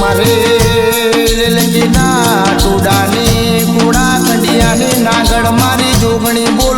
મારે રેલંગીના ટોડાને કુડા ખંડિયાને નાગડ મારી જોગણી બોલ.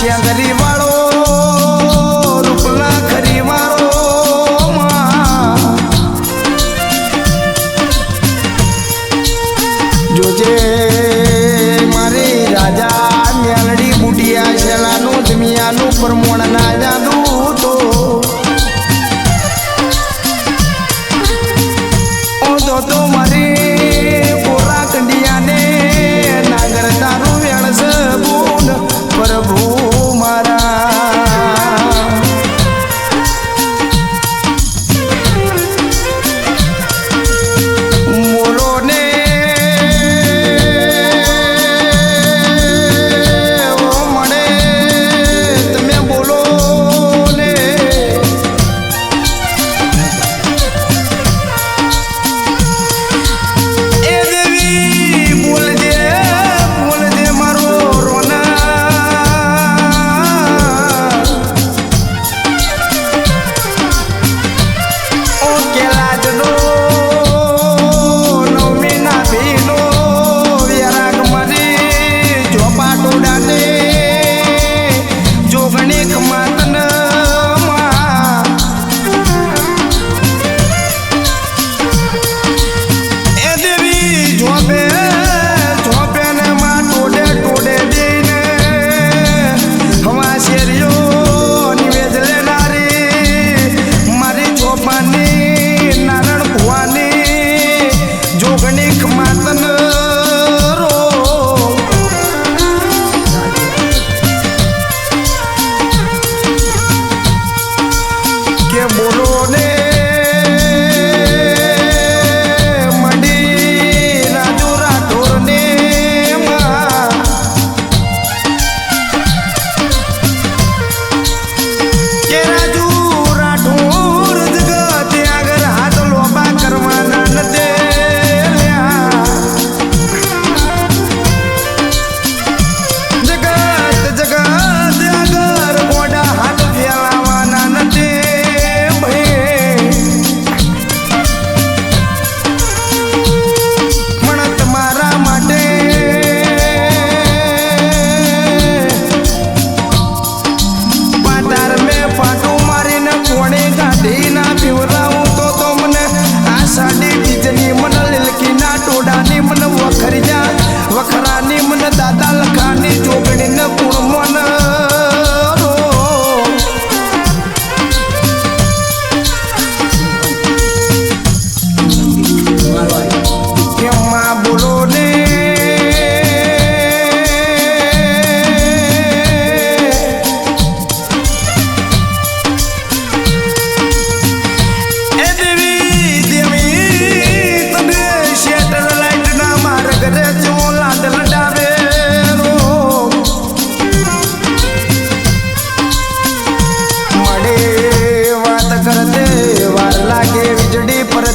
સેંગરી વાળો રૂપલા ખરી વાળો જોજે મારી રાજા મેલડી બુટિયા શેલાનું જમિયાનું પરમોણના જાદુ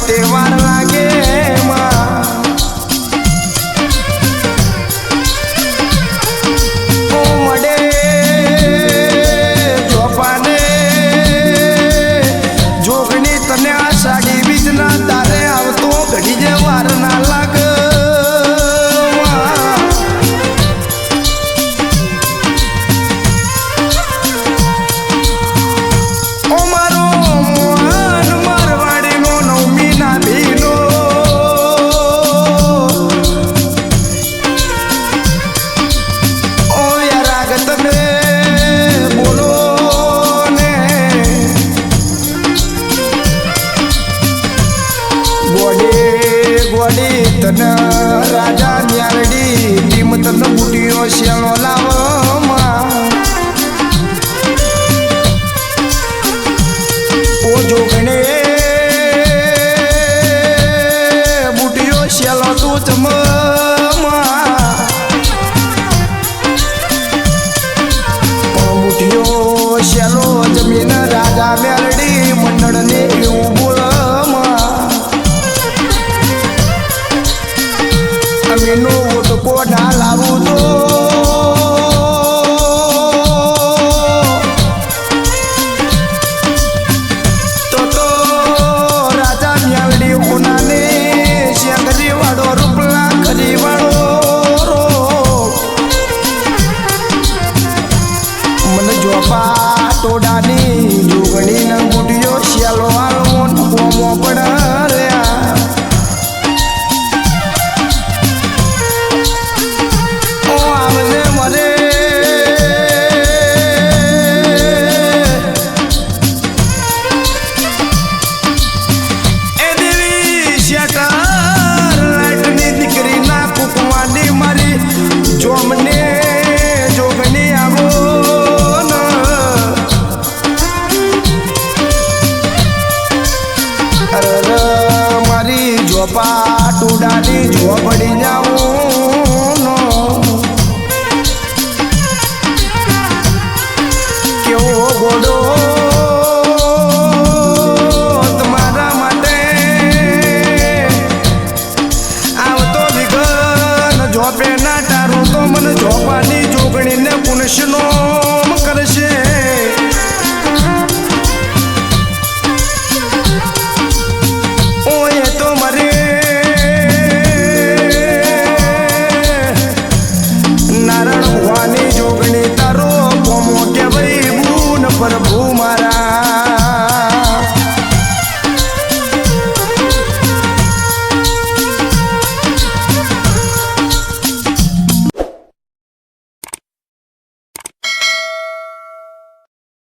તહેવાર લાગે જોગણી તને આ સાડી બીજ ના તારે આવતો ઘડી જે તને રાજા ન્યારડી કિંમત નો બુટીઓ શેલો લાવ. ટુડાની ઝોપડી જાઉં કેવો ગોડો. તમારા માટે આવતો વિઘન ઝોપે ના તારું તો મને ઝોપાની જોગણીને પુનશનો કરશે.